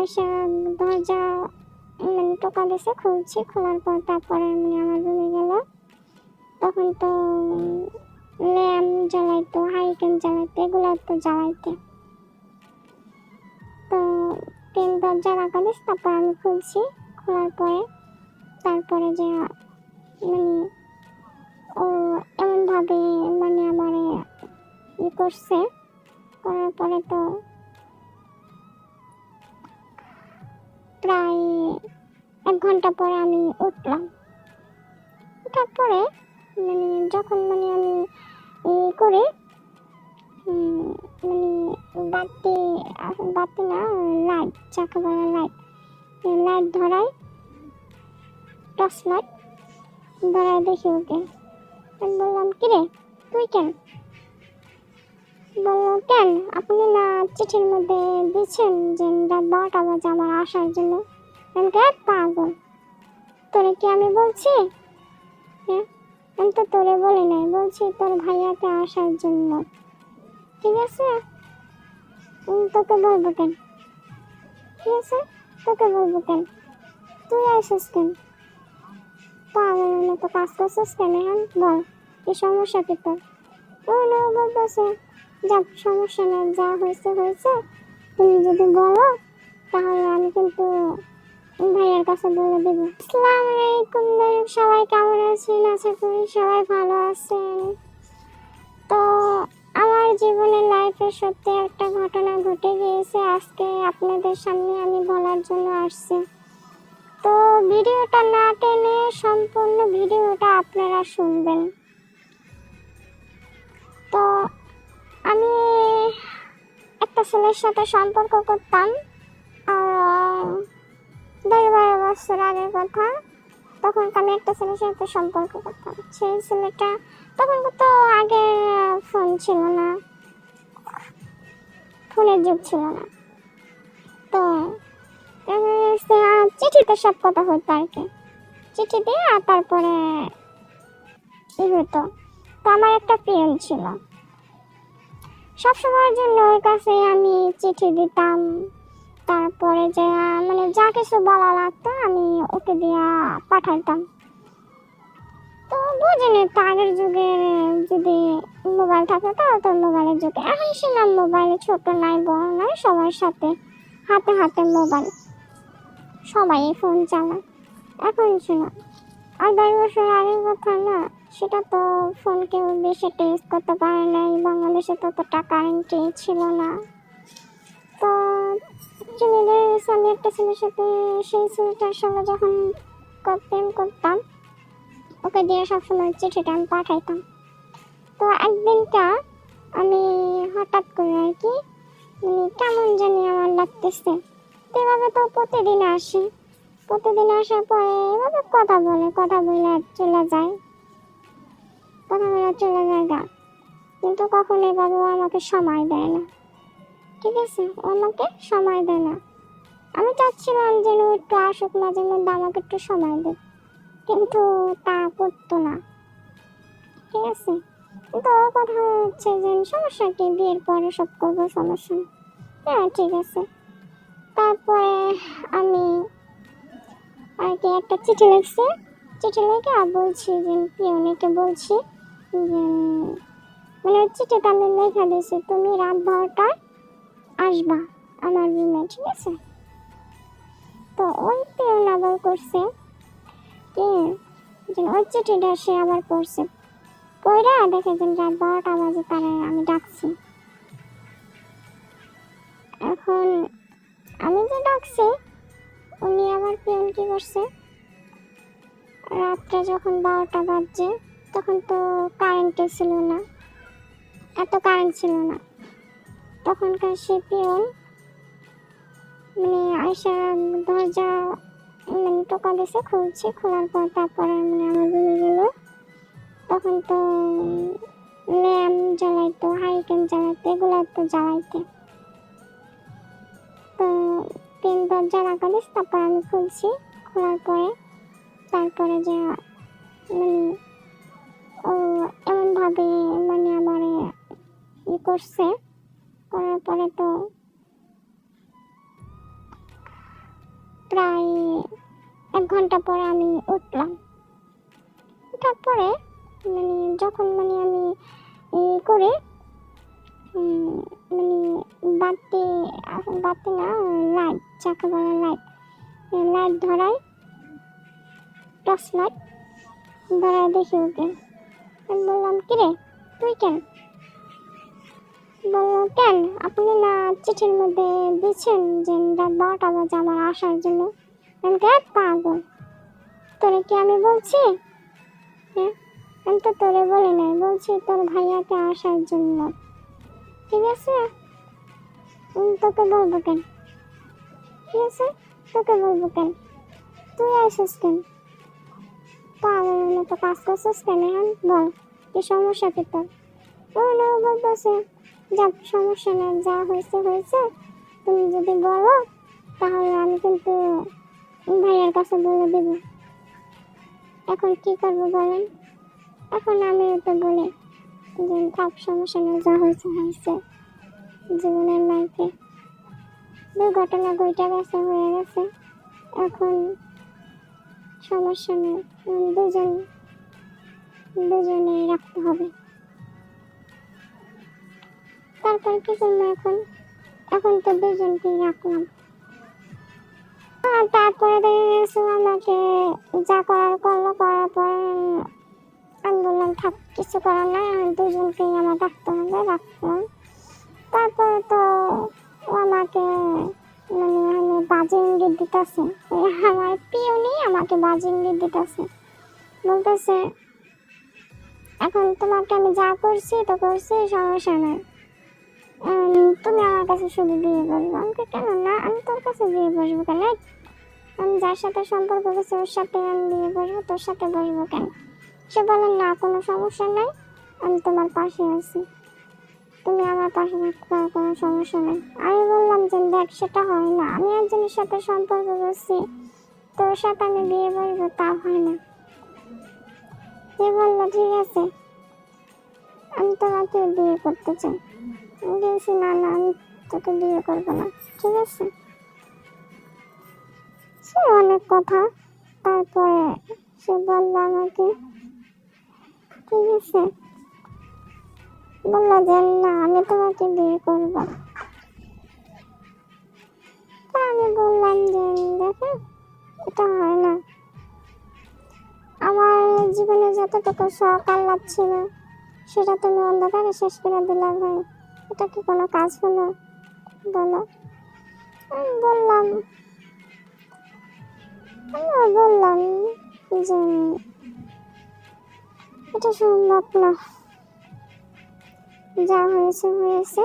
আয়সা দরজা মানে টোকা দিছে খুলছি, খোলার পর তারপরে মানে আমার রুমে গেল। তখন তো ল্যাম্প জ্বালাইতো, হারিকেন জ্বালাইতো, এগুলো তো জ্বালাইতে। তো তিন দরজা রাখা দিস, তারপর আমি খুলছি, খোলার পরে তারপরে যে মানে ও এমনভাবে মানে আমার ই করছে, করার পরে তো প্রায় এক ঘণ্টা পরে আমি উঠলাম। উঠার পরে মানে যখন মানে আমি করে মানে বাতি বাতি না, লাইট চাকাবালা লাইট লাইট ধরাই, টর্চ লাইট ধরাই দেখি ওকে। আমি বললাম, কিরে, তুই কেন? কেন? আপনি না চিঠির মধ্যে দিচ্ছেন যে বারোটা বাজে আমার আসার জন্য। আমি কে পাগল। তোরে কি আমি বলছি? হ্যাঁ আমি তো তোরে বলি নাই। বলছি তোর ভাইয়াকে আসার জন্য। ঠিক আছে? তোকে বলব কেন? ঠিক আছে? তোকে বলব কেন? তুই আসিস কেন? পাগলের মতো কাজ করছিস কেন হ্যাঁ বল, কি সমস্যা কি তোর? ও, না, বলতেছে। যাক, সমস্যা না যা হয়েছে হয়েছে। তুমি যদি বলো, তাহলে আমি কিন্তু ভাইয়ের কাছে বলে দেবো। আসসালামু আলাইকুম দর্শক সবাই কেমন আছেন? আশা করি সবাই ভালো আছেন। তো, আমার জীবনের লাইফে সত্যি একটা ঘটনা ঘটে গিয়েছে। আজকে আপনাদের সামনে আমি বলার জন্য আসছি। তো, ভিডিওটা না টেনে সম্পূর্ণ ভিডিওটা আপনারা শুনবেন। তো ছেলের সাথে সম্পর্ক করতাম। দশ বারো বছর আগের কথা তখন আমি একটা ছেলের সাথে সম্পর্ক করতাম। সেই ছেলেটা তখন তো আগে ফোন ছিল না ফোনের যুগ ছিল না। তো চিঠিতে সব কথা হতো আর কি। চিঠি দিয়ে তারপরে ই হতো। তো আমার একটা পিয়ন ছিল। সবসময়ের জন্য ওর কাছে আমি চিঠি দিতাম। তারপরে যে মানে যা কিছু বলা লাগতো আমি ওকে দিয়া পাঠাইতাম। তো বুঝিনি, তো আগের যুগে যদি মোবাইল থাকে তাহলে তো মোবাইলের যুগে। এখন ছিলাম মোবাইলে ছোট নাই, বড় নাই, সবার সাথে হাতে হাতে মোবাইল সবাই ফোন চালায়। এখন ছিল আর দশ বছর আগের কথা না সেটা তো ফোন কেউ বেশি টেস্ট করতে পারে নাই বাংলাদেশে ততটা কারেন্ট ছিল না। তো ছেলেদের আমি একটা ছেলের সাথে সেই ছেলেটার সঙ্গে যখন প্রেম করতাম, ওকে দিয়ে সবসময় চিঠিটা আমি পাঠাইতাম। তো একদিনটা আমি হঠাৎ করে আর কি মানে কেমন জানি আমার লাগতেছে। তো এভাবে তো প্রতিদিন আসে। প্রতিদিন আসার পরে এভাবে কথা বলে কথা বলে চলে যায়। বলে চলে যায় গা। কিন্তু কখনো এভাবে ও আমাকে সময় দেয় না। ঠিক আছে, ও আমাকে সময় দেয় না। আমি চাচ্ছিলাম যেন ও একটু আসুক, মাঝে মধ্যে আমাকে একটু সময় দেয়। কিন্তু তা করতো না। ঠিক আছে, কিন্তু ওর কথা হচ্ছে যে, সমস্যা কি? বিয়ের পরে সব করব, সমস্যা হ্যাঁ ঠিক আছে। তারপরে আমি আর কি একটা চিঠি লিখছি। চিঠি লিখে আর বলছি যে পিয়নেকে বলছি মানে চিঠিটা আমি লেখা দিয়েছি, তুমি রাত বারোটায় আসবা আমার রুমে, ঠিক আছে? তো ওই পিয়ন আবার করছে, কি? ওই চিঠিটা সে আবার পড়ছে পড়া দেখে যে রাত বারোটা বাজে, তারা আমি ডাকছি। এখন আমি যে ডাকছি, উনি আবার পিয়ন কি করছে। রাত্রে যখন বারোটা বাজছে তখন তো কারেন্টও ছিল না। এত কারেন্ট ছিল না। তখনকার সে পিয়ন মানে আয়সা দরজা মানে টোকা দিছে খুলছি, খোলার পর তারপরে মানে আমার রুমে গেল। তখন তো ল্যাম জ্বালাইতো হারিকেন জ্বালাইতো, এগুলো তো জ্বালাইতে। তো তিন দরজা রাখা দিস তারপর আমি খুলছি। খোলার পরে তারপরে যে মানে এমনভাবে মানে আমার ই করছে, করার পরে তো প্রায় এক ঘণ্টা পরে আমি উঠলাম। ওঠার পরে মানে যখন মানে আমি ই করে মানে বাতি বাতি না, লাইট, চাকা বলা লাইট লাইট ধরাই, টর্চ লাইট ধরাই দেখি ওকে। আমি বললাম কিরে তুই কেন? বলল কেন? আপনি না চিঠির মধ্যে দিচ্ছেন যে রাত বারোটা বাজে আমার আসার জন্য? আমি কে পাগল। তোরে কি আমি বলছি? হ্যাঁ আমি তো তোরে বলি নাই, বলছি তোর ভাইয়াকে আসার জন্য। ঠিক আছে? তোকে বলব কেন? ঠিক আছে? তোকে বলব কেন? তুই আসিস কেন? পাগলের মতো কাজ করছিস কেন? এখন বল, কি সমস্যা কি তোর? ও না, বলতেছে, যাক, সমস্যা না যা হয়েছে হয়েছে। তুমি যদি বলো, তাহলে আমি কিন্তু ভাইয়ার কাছে বলে দেব। এখন কি করব বলেন? এখন আমি তো বলি, যে সব সমস্যা না যা হয়েছে হয়েছে। জীবনের লাইফে দুর্ঘটনা ঘটে গেছে হয়ে গেছে। এখন সমস্যা নেই দুজন দুজনে রাখতে হবে। তারপর কি করব এখন? এখন তো দুজনকেই রাখলাম। তারপরে দেখা গেছে আমাকে যা করার করল, করার পর আমি বললাম, থাক, কিছু করার নাই, আর দুজনকেই আমার রাখতে হবে, রাখলাম। তারপরে তো আমাকে আমি বাজে ইঙ্গিত দিতেছে। আমার পিওনি আমাকে বাজে ইঙ্গিত দিতেছে। বলতেছে, এখন তোমাকে আমি যা করছি, তো করছি, সমস্যা নেই। তুমি আমার কাছে শুধু বিয়ে করব আমাকে কেন? না, আমি তোর কাছে বিয়ে বসবো কেন? আমি যার সাথে সম্পর্ক করছি, ওর সাথে আমি বিয়ে বসবো, তোর সাথে বসবো কেন? সে বলে, না, কোনো সমস্যা নাই, আমি তোমার পাশে আছি। তুমি আমার পাশে থাকতে কোনো সমস্যা নেই। আমি বললাম যে, দেখ, সেটা হয় না। আমি একজনের সাথে সম্পর্ক করছি, তোর সাথে আমি বিয়ে বসবো তা হয় না। সে বলল, ঠিক আছে, আমি তোমাকে বিয়ে করতে চাই। আমি বলছি, না না, আমি তোকে বিয়ে করব না, ঠিক আছে? সে অনেক কথা, তারপরে সে বলল আমাকে, ঠিক আছে বলল যে, না, আমি তোমাকে বিয়ে করব। তা আমি বললাম যে, দেখো, এটা হয় না। আমার জীবনে যতটুকু শখ আহ্লাদ ছিল, সেটা তুমি অন্ধকারে শেষ করে দিলা ভাই। এটা কি কোনো কাজ হলো? বলো। আমি বললাম আমিও বললাম যে, এটা সম্ভব না। যা হয়েছে হয়েছে।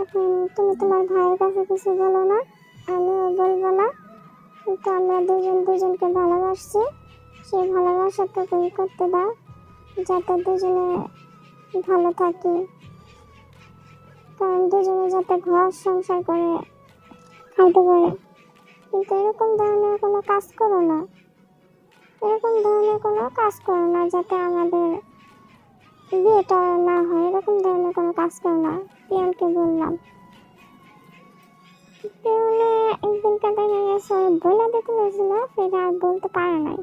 এখন তুমি তোমার ভাইয়ের কাছে কিছু বলো না, আমিও বলব না। কিন্তু আমরা দুজন দুজনকে ভালোবাসছি। সেই ভালোবাসাটুকুই করতে দাও, যাতে দুজনে ভালো থাকি। কারণ দুজনে যাতে ঘর সংসার করে, খাইতে পারে। কিন্তু এরকম ধরনের কোনো কাজ করো না। এরকম ধরনের কোনো কাজ করো না, যাতে আমাদের বিয়েটা না হয়, এরকম ধরনের কোনো কাজ করো না। পিয়নকে বললাম। পিয়নে একদিন কাটা গেছে বলে দিতে হয়েছিল সেটা আর বলতে পারে নাই।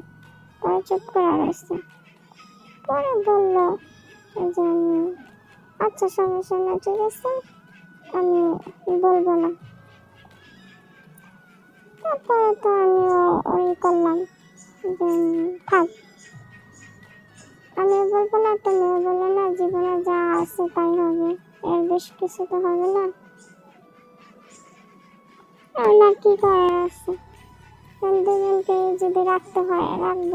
পরে চুপ করে রয়েছে। পরে বলল যে আমি আচ্ছা সমস্যা না ঠিক আছে। আমি বলব না। তারপরে তো আমিও ওই করলাম যে থাক। আমি বলব না তুমিও বলো না জীবনে যা আছে তাই হবে। এর বেশি কিছু তো হবে না। না কি করার আছে? দুজনকে যদি রাখতে হয়, রাখব।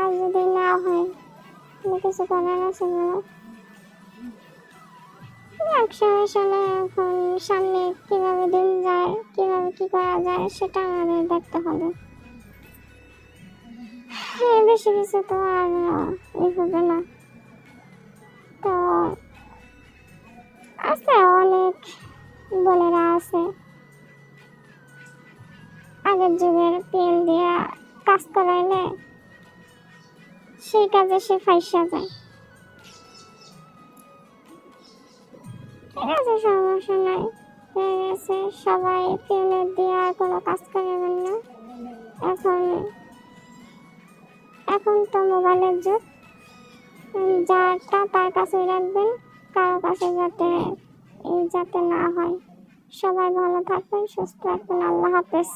আর যদি না হয় তাহলে কিছু করার আছে বলো এক সমস্যা নেই এখন সামনে কীভাবে দিন যায়, কীভাবে কি করা যায়, সেটা আমাদের দেখতে হবে। হ্যাঁ বেশি কিছু তো আর ই হবে না। তো, আছে অনেক বোনেরা আছে। আগের যুগের তেল দিয়া কাজ করাইলে সেই কাজে সে ফাইসা যায়। ঠিক আছে, সমস্যা নাই। হয়ে গেছে, সবাই ফিল্মের দিয়ে কোনো কাজ করবেন না। এখন এখন তো মোবাইলের যুগ। যারটা তার কাছে রাখবেন, কারও কাছে যাতে যাতে না হয়। সবাই ভালো থাকবেন, সুস্থ থাকবেন। আল্লাহ হাফেজ।